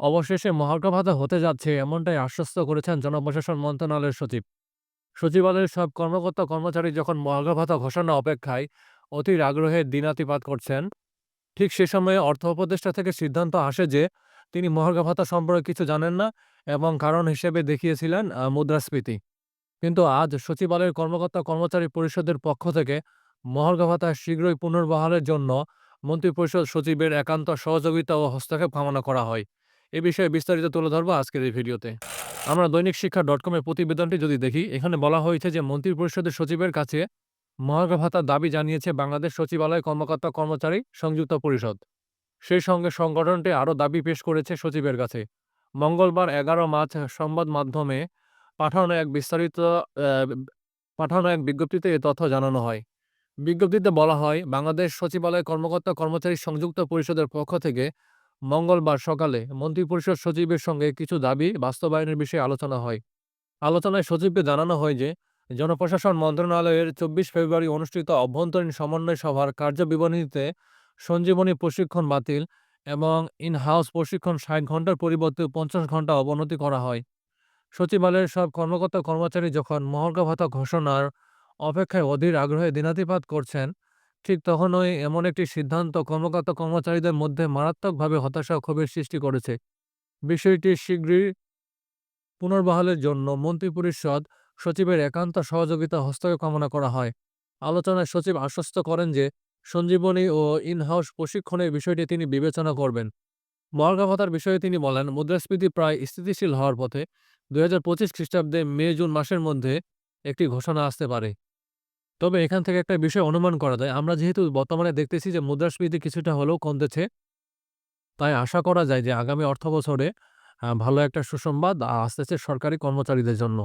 অবশেষে মহার্ঘ ভাতা হতে যাচ্ছে, এমনটাই আশ্বস্ত করেছেন জনপ্রশাসন মন্ত্রণালয়ের সচিব। সচিবালয়ের সব কর্মকর্তা কর্মচারী যখন মহার্ঘ ভাতা ঘোষণা অপেক্ষায় অধীর আগ্রহে দিনাতিপাত করছেন, ঠিক সে সময়ে অর্থ উপদেষ্টা থেকে সিদ্ধান্ত আসে যে তিনি মহার্ঘ ভাতা সম্পর্কে কিছু জানেন না এবং কারণ হিসেবে দেখিয়েছিলেন মুদ্রাস্ফীতি। কিন্তু আজ সচিবালয়ের কর্মকর্তা কর্মচারী পরিষদের পক্ষ থেকে মহার্ঘ ভাতা শীঘ্রই পুনর্বহালের জন্য মন্ত্রিপরিষদ সচিবের একান্ত সহযোগিতা ও হস্তক্ষেপ কামনা করা হয়। এ বিষয়ে বিস্তারিত তুলে ধরবো আজকের এই ভিডিওতে। আমরা দৈনিক শিক্ষা ডট কমের প্রতিবেদনটি যদি দেখি, এখানে বলা হয়েছে যে মন্ত্রিপরিষদের সচিবের কাছে মহার্ঘ ভাতার দাবি জানিয়েছে বাংলাদেশ সচিবালয় কর্মকর্তা কর্মচারী সংযুক্ত পরিষদ। সেই সঙ্গে সংগঠনটি আরও দাবি পেশ করেছে সচিবের কাছে। মঙ্গলবার এগারো মার্চ সংবাদ মাধ্যমে পাঠানো এক বিস্তারিত পাঠানো এক বিজ্ঞপ্তিতে এ তথ্য জানানো হয়। বিজ্ঞপ্তিতে বলা হয়, বাংলাদেশ সচিবালয় কর্মকর্তা কর্মচারী সংযুক্ত পরিষদের পক্ষ থেকে মঙ্গলবার সকালে মন্ত্রিপরিষদ সচিবের সঙ্গে কিছু দাবি বাস্তবায়নের বিষয়ে আলোচনা হয়। আলোচনায় সচিবকে জানানো হয় যে, জনপ্রশাসন মন্ত্রণালয়ের চব্বিশ ফেব্রুয়ারি অনুষ্ঠিত অভ্যন্তরীণ সমন্বয় সভার কার্যবিবরণীতে সঞ্জীবনী প্রশিক্ষণ বাতিল এবং ইন হাউস প্রশিক্ষণ ষাট ঘণ্টার পরিবর্তে পঞ্চাশ ঘণ্টা অবনতি করা হয়। সচিবালয়ের সব কর্মকর্তা কর্মচারী যখন মহর্ঘ ভাতা ঘোষণার অপেক্ষায় অধীর আগ্রহে দিনাতিপাত করছেন ঠিক তখনই এমন একটি সিদ্ধান্ত কর্মকর্তা কর্মচারীদের মধ্যে মারাত্মকভাবে হতাশা ও ক্ষোভের সৃষ্টি করেছে। বিষয়টি শীঘ্রই পুনর্বহালের জন্য মন্ত্রিপরিষদ সচিবের একান্ত সহযোগিতা হস্তক্ষেপ কামনা করা হয়। আলোচনায় সচিব আশ্বস্ত করেন যে, সঞ্জীবনী ও ইনহাউস প্রশিক্ষণের বিষয়টি তিনি বিবেচনা করবেন। মহার্ঘ ভাতার বিষয়ে তিনি বলেন, মুদ্রাস্ফীতি প্রায় স্থিতিশীল হওয়ার পথে দুই হাজার পঁচিশ খ্রিস্টাব্দে মে জুন মাসের মধ্যে একটি ঘোষণা আসতে পারে। তবে এখান থেকে একটা বিষয় অনুমান করা যায়। আমরা যেহেতু বর্তমানে দেখতেছি যে মুদ্রাস্ফীতি কিছুটা হলেও কমতেছে, তাই আশা করা যায় যে আগামী অর্থ বছরে ভালো একটা সুসংবাদ আসতেছে সরকারি কর্মচারীদের জন্য।